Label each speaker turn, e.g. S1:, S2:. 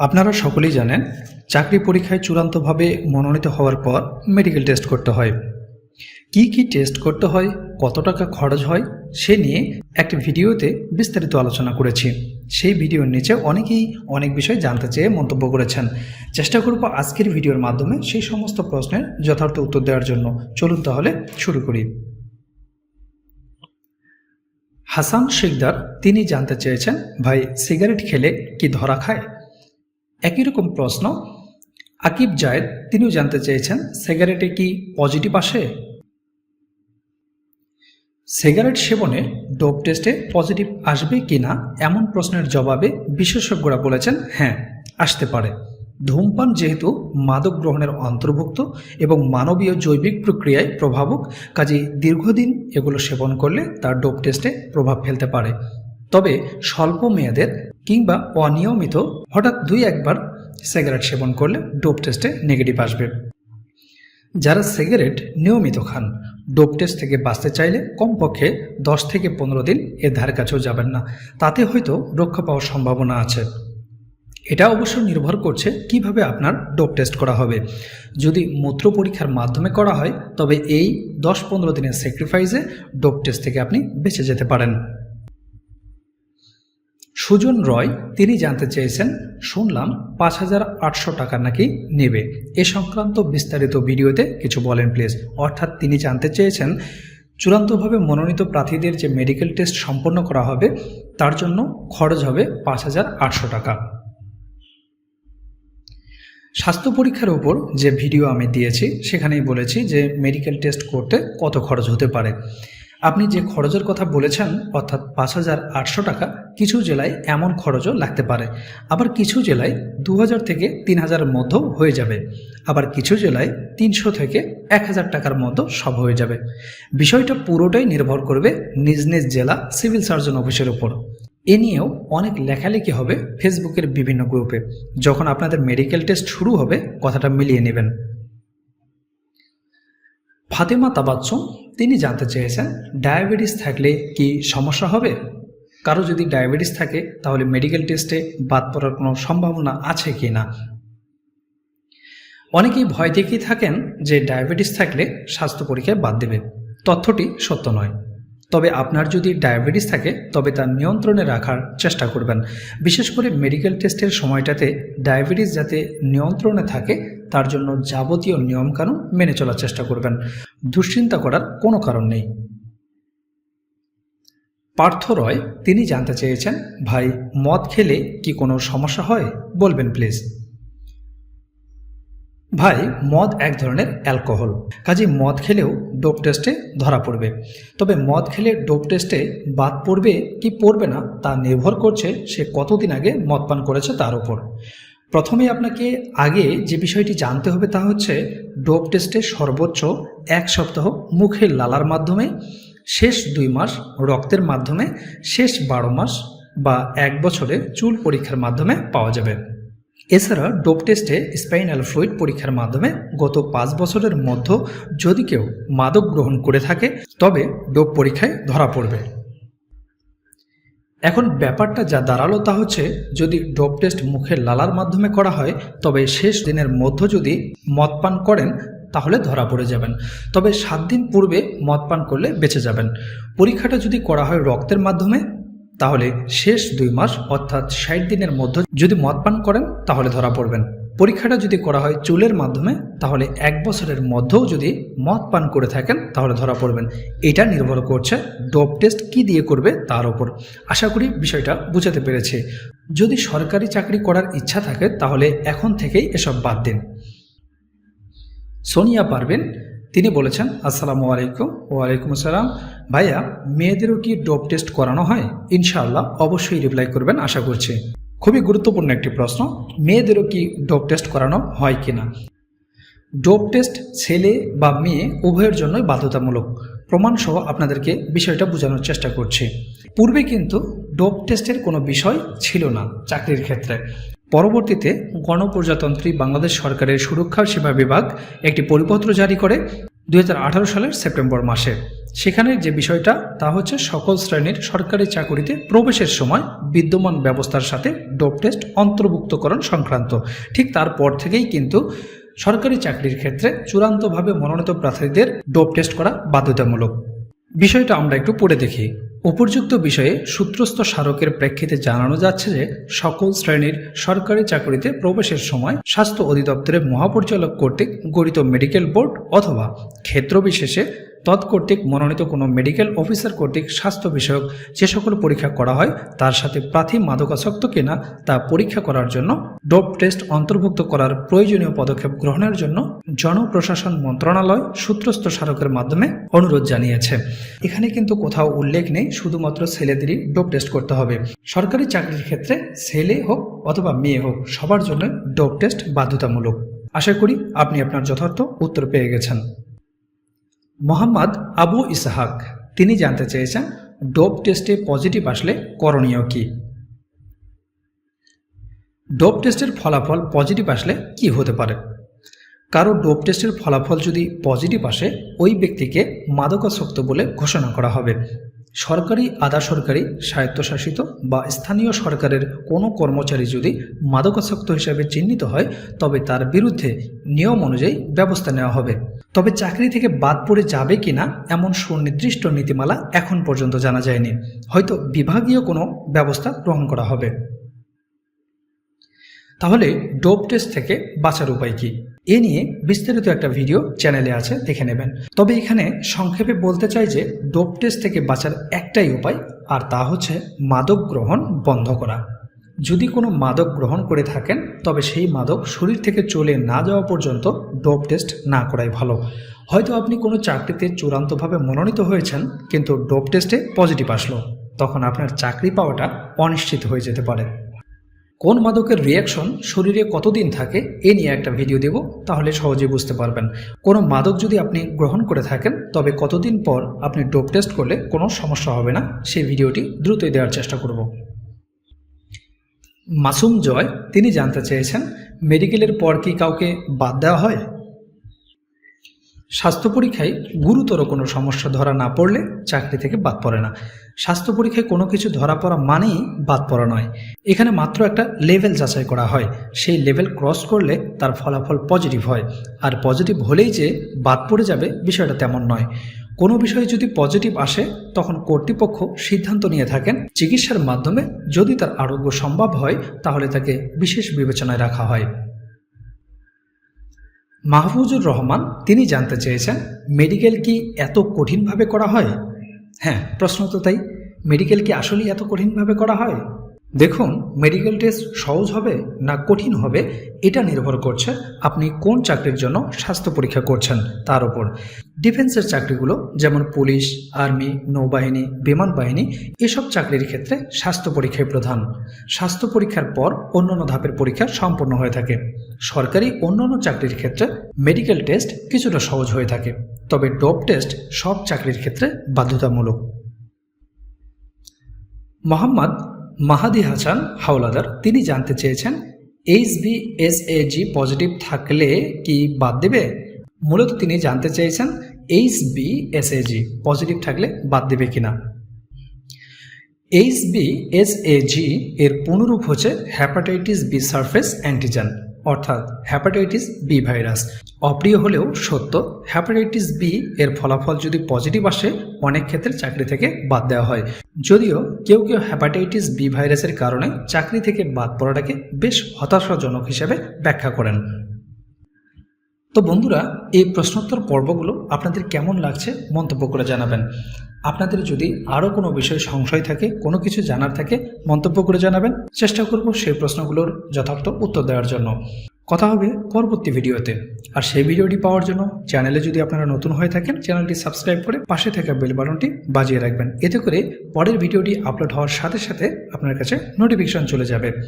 S1: আপনারা সকলেই জানেন, চাকরি পরীক্ষায় চূড়ান্তভাবে মনোনীত হওয়ার পর মেডিকেল টেস্ট করতে হয়। কি কি টেস্ট করতে হয়, কত টাকা খরচ হয়, সে নিয়ে একটি ভিডিওতে বিস্তারিত আলোচনা করেছি। সেই ভিডিওর নিচে অনেকেই অনেক বিষয় জানতে চেয়ে মন্তব্য করেছেন। চেষ্টা করব আজকের ভিডিওর মাধ্যমে সেই সমস্ত প্রশ্নের যথার্থ উত্তর দেওয়ার জন্য। চলুন তাহলে শুরু করি। হাসান শিকদার, তিনি জানতে চেয়েছেন, ভাই সিগারেট খেলে কি ধরা খায়? একই রকম প্রশ্ন। আকিব জায়েদ, তিনিও জানতে চেয়েছেন, সিগারেটে কি পজিটিভ আসে? সিগারেট সেবনে ডোপ টেস্টে পজিটিভ আসবে কি না, এমন প্রশ্নের জবাবে বিশেষজ্ঞরা বলেছেন হ্যাঁ আসতে পারে। ধূমপান যেহেতু মাদক গ্রহণের অন্তর্ভুক্ত এবং মানবীয় জৈবিক প্রক্রিয়ায় প্রভাবক, কাজেই দীর্ঘদিন এগুলো সেবন করলে তার ডোপ টেস্টে প্রভাব ফেলতে পারে। তবে স্বল্প মেয়াদের কিংবা অনিয়মিত হঠাৎ দুই একবার সিগারেট সেবন করলে ডোপ টেস্টে নেগেটিভ আসবে। যারা সিগারেট নিয়মিত খান, ডোপ টেস্ট থেকে বাঁচতে চাইলে কমপক্ষে দশ থেকে পনেরো দিন এর ধার কাছেও যাবেন না। তাতে হয়তো রক্ষা পাওয়ার সম্ভাবনা আছে। এটা অবশ্য নির্ভর করছে কীভাবে আপনার ডোপ টেস্ট করা হবে। যদি মূত্র পরীক্ষার মাধ্যমে করা হয়, তবে এই দশ পনেরো দিনের স্যাক্রিফাইসে ডোপ টেস্ট থেকে আপনি বেঁচে যেতে পারেন। সুজন রয়, তিনি জানতে চেয়েছেন, শুনলাম পাঁচ হাজার আটশো টাকা নাকি নেবে। এ সংক্রান্ত বিস্তারিত ভিডিওতে কিছু বলেন প্লিজ অর্থাৎ তিনি জানতে চেয়েছেন, চূড়ান্তভাবে মনোনীত প্রার্থীদের যে মেডিকেল টেস্ট সম্পন্ন করা হবে, তার জন্য খরচ হবে পাঁচ হাজার আটশো টাকা। স্বাস্থ্য পরীক্ষার উপর যে ভিডিও আমি দিয়েছি, সেখানেই বলেছি যে মেডিকেল টেস্ট করতে কত খরচ হতে পারে। আপনি যে খরচের কথা বলেছেন, অর্থাৎ পাঁচ হাজার আটশো টাকা, কিছু জেলায় এমন খরচও লাগতে পারে। আবার কিছু জেলায় দু হাজার থেকে তিন হাজারের মধ্যেও হয়ে যাবে। আবার কিছু জেলায় তিনশো থেকে এক হাজার টাকার মতো সব হয়ে যাবে। বিষয়টা পুরোটাই নির্ভর করবে নিজ নিজ জেলা সিভিল সার্জন অফিসের উপর। এ নিয়েও অনেক লেখালেখি হবে ফেসবুকের বিভিন্ন গ্রুপে। যখন আপনাদের মেডিকেল টেস্ট শুরু হবে, কথাটা মিলিয়ে নেবেন। ফাতেমা তাবাচ্চম, তিনি জানতে চেয়েছেন, ডায়াবেটিস থাকলে কি সমস্যা হবে? কারও যদি ডায়াবেটিস থাকে, তাহলে মেডিকেল টেস্টে বাদ পড়ার কোনো সম্ভাবনা আছে কি না? অনেকেই ভয় দেখেই থাকেন যে ডায়াবেটিস থাকলে স্বাস্থ্য পরীক্ষায় বাদ দেবে। তথ্যটি সত্য নয়। তবে আপনার যদি ডায়াবেটিস থাকে, তবে তা নিয়ন্ত্রণে রাখার চেষ্টা করবেন। বিশেষ করে মেডিকেল টেস্টের সময়টাতে ডায়াবেটিস যাতে নিয়ন্ত্রণে থাকে তার জন্য যাবতীয় নিয়মকানুন মেনে চলার চেষ্টা করবেন। দুশ্চিন্তা করার কোনো কারণ নেই। পার্থ রয়, তিনি জানতে চেয়েছেন, ভাই, মদ খেলে কি কোনো সমস্যা হয়? বলবেন প্লিজ। ভাই, মদ এক ধরনের অ্যালকোহল। কাজে মদ খেলেও ডোপ টেস্টে ধরা পড়বে। তবে মদ খেলে ডোপ টেস্টে বাদ পড়বে কি পড়বে না তা নির্ভর করছে সে কতদিন আগে মদ পান করেছে তার উপর। প্রথমে আপনাকে আগে যে বিষয়টি জানতে হবে তা হচ্ছে, ডোপ টেস্টে সর্বোচ্চ এক সপ্তাহ মুখের লালার মাধ্যমে, শেষ দুই মাস রক্তের মাধ্যমে, শেষ বারো মাস বা এক বছরে চুল পরীক্ষার মাধ্যমে পাওয়া যাবে। এছাড়া ডোপ টেস্টে স্পাইনাল ফ্লুইড পরীক্ষার মাধ্যমে গত পাঁচ বছরের মধ্যে যদি কেউ মাদক গ্রহণ করে থাকে, তবে ডোপ পরীক্ষায় ধরা পড়বে। এখন ব্যাপারটা যা দাঁড়াল তা হচ্ছে, যদি ডোপ টেস্ট মুখের লালার মাধ্যমে করা হয়, তবে শেষ দিনের মধ্য যদি মদ পান করেন, তাহলে ধরা পড়ে যাবেন। তবে সাত দিন পূর্বে মদ পান করলে বেঁচে যাবেন। পরীক্ষাটা যদি করা হয় রক্তের মাধ্যমে, তাহলে শেষ দুই মাস, অর্থাৎ ষাট দিনের মধ্যে যদি মদ পান করেন, তাহলে ধরা পড়বেন। পরীক্ষাটা যদি করা হয় চুলের মাধ্যমে, তাহলে এক বছরের মধ্যেও যদি মদ পান করে থাকেন, তাহলে ধরা পড়বেন। এটা নির্ভর করছে ডোপ টেস্ট কি দিয়ে করবে তার ওপর। আশা করি বিষয়টা বুঝাতে পেরেছি। যদি সরকারি চাকরি করার ইচ্ছা থাকে, তাহলে এখন থেকেই এসব বাদ দিন। সোনিয়া পারবেন তিনি বলেছেন, আসসালামু আলাইকুম, ওয়ালাইকুম আসসালাম। ভাইয়া, মেয়েদেরও কি ডোপ টেস্ট করানো হয়? ইনশাআল্লাহ অবশ্যই রিপ্লাই করবেন, আশা করছি। খুবই গুরুত্বপূর্ণ একটি প্রশ্ন, মেয়েদেরও কি ডোপ টেস্ট করানো হয় কি না ডোপ টেস্ট ছেলে বা মেয়ে উভয়ের জন্যই বাধ্যতামূলক। প্রমাণসহ আপনাদেরকে বিষয়টা বোঝানোর চেষ্টা করছি। পূর্বে কিন্তু ডোপ টেস্টের কোনো বিষয় ছিল না চাকরির ক্ষেত্রে। পরবর্তীতে গণপ্রজাতন্ত্রী বাংলাদেশ সরকারের সুরক্ষা সেবা বিভাগ একটি পরিপত্র জারি করে দু হাজার আঠারো সালের সেপ্টেম্বর মাসে। সেখানে যে বিষয়টা, তা হচ্ছে সকল শ্রেণির সরকারি চাকুরিতে প্রবেশের সময় বিদ্যমান ব্যবস্থার সাথে ডোপ টেস্ট অন্তর্ভুক্তকরণ সংক্রান্ত। ঠিক তারপর থেকেই কিন্তু সরকারি চাকরির ক্ষেত্রে চূড়ান্তভাবে মনোনীত প্রার্থীদের ডোপ টেস্ট করা বাধ্যতামূলক। বিষয়টা আমরা একটু পড়ে দেখি। উপযুক্ত বিষয়ে সূত্রস্থ স্মারকের প্রেক্ষিতে জানানো যাচ্ছে যে, সকল শ্রেণির সরকারি চাকরিতে প্রবেশের সময় স্বাস্থ্য অধিদপ্তরের মহাপরিচালক কর্তৃক গঠিত মেডিকেল বোর্ড অথবা ক্ষেত্রবিশেষে তৎকর্তৃক মনোনীত কোনো মেডিকেল অফিসার কর্তৃক স্বাস্থ্য বিষয়ক যে সকল পরীক্ষা করা হয়, তার সাথে প্রার্থী মাদকাসক্ত কিনা তা পরীক্ষা করার জন্য, ডোপ টেস্ট অন্তর্ভুক্ত করার প্রয়োজনীয় পদক্ষেপ গ্রহণের জন্য জনপ্রশাসন মন্ত্রণালয় সূত্রস্থ স্মারকের মাধ্যমে অনুরোধ জানিয়েছে। এখানে কিন্তু কোথাও উল্লেখ নেই, শুধুমাত্র ছেলেদেরই ডোপ টেস্ট করতে হবে। সরকারি চাকরির ক্ষেত্রে ছেলে হোক অথবা মেয়ে হোক, সবার জন্য ডোপ টেস্ট বাধ্যতামূলক। আশা করি আপনি আপনার যথার্থ উত্তর পেয়ে গেছেন। মোহাম্মদ আবু ইসাহাক। তিনি জানতে চেয়েছেন, ডোপ টেস্টে পজিটিভ আসলে করণীয় কি? ডোপ টেস্টের ফলাফল পজিটিভ আসলে কি হতে পারে? কারও ডোপ টেস্টের ফলাফল যদি পজিটিভ আসে, ওই ব্যক্তিকে মাদকাসক্ত বলে ঘোষণা করা হবে। সরকারি আধা সরকারি স্বায়ত্তশাসিত বা স্থানীয় সরকারের কোনো কর্মচারী যদি মাদকাসক্ত হিসাবে চিহ্নিত হয়, তবে তার বিরুদ্ধে নিয়ম অনুযায়ী ব্যবস্থা নেওয়া হবে। তবে চাকরি থেকে বাদ পড়ে যাবে কিনা এমন সুনির্দিষ্ট নীতিমালা এখন পর্যন্ত জানা যায়নি। হয়তো বিভাগীয় কোনো ব্যবস্থা গ্রহণ করা হবে। তাহলে ডোপ টেস্ট থেকে বাঁচার উপায় কি? এ নিয়ে বিস্তারিত একটা ভিডিও চ্যানেলে আছে, দেখে নেবেন। তবে এখানে সংক্ষেপে বলতে চাই যে ডোপ টেস্ট থেকে বাঁচার একটাই উপায়, আর তা হচ্ছে মাদক গ্রহণ বন্ধ করা। যদি কোনো মাদক গ্রহণ করে থাকেন, তবে সেই মাদক শরীর থেকে চলে না যাওয়া পর্যন্ত ডোপ টেস্ট না করাই ভালো। হয়তো আপনি কোনো চাকরিতে চূড়ান্তভাবে মনোনীত হয়েছেন, কিন্তু ডোপ টেস্টে পজিটিভ আসলো, তখন আপনার চাকরি পাওয়াটা অনিশ্চিত হয়ে যেতে পারে। কোন মাদকের রিয়াকশন শরীরে কতদিন থাকে, এ নিয়ে একটা ভিডিও দেব, তাহলে সহজে বুঝতে পারবেন। কোনো মাদক যদি আপনি গ্রহণ করে থাকেন, তবে কতদিন পর আপনি ডোপ টেস্ট করলে কোনো সমস্যা হবে না, সেই ভিডিওটি দ্রুতই দেওয়ার চেষ্টা করব। মাসুম জয়, তিনি জানতে চেয়েছেন মেডিকেলের পর কি কাউকে বাদ দেওয়া হয়? স্বাস্থ্য পরীক্ষায় গুরুতর কোনো সমস্যা ধরা না পড়লে চাকরি থেকে বাদ পড়ে না। স্বাস্থ্য পরীক্ষায় কোনো কিছু ধরা পড়া মানেই বাদ পড়া নয়। এখানে মাত্র একটা লেভেল যাচাই করা হয়। সেই লেভেল ক্রস করলে তার ফলাফল পজিটিভ হয়। আর পজিটিভ হলেই যে বাদ পড়ে যাবে বিষয়টা তেমন নয়। কোনো বিষয়ে যদি পজিটিভ আসে, তখন কর্তৃপক্ষ সিদ্ধান্ত নিয়ে থাকেন চিকিৎসার মাধ্যমে যদি তার আরোগ্য সম্ভব হয়, তাহলে তাকে বিশেষ বিবেচনায় রাখা হয়। মাহফুজুর রহমান, তিনি জানতে চেয়েছেন মেডিকেল কি এত কঠিনভাবে করা হয়? হ্যাঁ প্রশ্ন তো তাই মেডিকেল কি আসলেই এত কঠিনভাবে করা হয়? দেখুন মেডিকেল টেস্ট সহজ হবে না কঠিন হবে, এটা নির্ভর করছে আপনি কোন চাকরির জন্য স্বাস্থ্য পরীক্ষা করছেন তার উপর। ডিফেন্সের চাকরিগুলো যেমন পুলিশ আর্মি নৌবাহিনী, বিমান বাহিনী, এসব চাকরির ক্ষেত্রে স্বাস্থ্য পরীক্ষাই প্রধান। স্বাস্থ্য পরীক্ষার পর অন্যান্য ধাপের পরীক্ষা সম্পন্ন হয়ে থাকে। সরকারি অন্যান্য চাকরির ক্ষেত্রে মেডিকেল টেস্ট কিছুটা সহজ হয়ে থাকে, তবে ডোপ টেস্ট সব চাকরির ক্ষেত্রে বাধ্যতামূলক। মোহাম্মদ মাহাদি হাসান, হাওলাদার, তিনি জানতে চেয়েছেন, H B S A G positive থাকলে কি বাদ দেবে? মূলত তিনি জানতে চেয়েছেন H B S A G positive থাকলে বাদ দেবে কিনা। H B S A G এর পুনরূপ হচ্ছে হ্যাপাটাইটিস বি সারফেস অ্যান্টিজেন অর্থাৎ হ্যাপাটাইটিস বি ভাইরাস অপ্রিয় হলেও সত্য হ্যাপাটাইটিস বি এর ফলাফল যদি পজিটিভ আসে, অনেক ক্ষেত্রে চাকরি থেকে বাদ দেওয়া হয়। যদিও কেউ কেউ হ্যাপাটাইটিস বি ভাইরাসের কারণে চাকরি থেকে বাদ পড়াটাকে বেশ হতাশাজনক হিসেবে ব্যাখ্যা করেন। তো বন্ধুরা, এই প্রশ্নোত্তর পর্বগুলো আপনাদের কেমন লাগছে মন্তব্য করে জানাবেন। আপনাদের যদি আরও কোনো বিষয়ে সংশয় থাকে, কোনো কিছু জানার থাকে, মন্তব্য করে জানাবেন। চেষ্টা করব সেই প্রশ্নগুলোর যথার্থ উত্তর দেওয়ার জন্য। কথা হবে পরবর্তী ভিডিওতে। আর সেই ভিডিওটি পাওয়ার জন্য চ্যানেলে যদি আপনারা নতুন হয়ে থাকেন, চ্যানেলটি সাবস্ক্রাইব করে পাশে থাকা বেল বাটনটি বাজিয়ে রাখবেন। এতে করে পরের ভিডিওটি আপলোড হওয়ার সাথে সাথে আপনার কাছে নোটিফিকেশন চলে যাবে।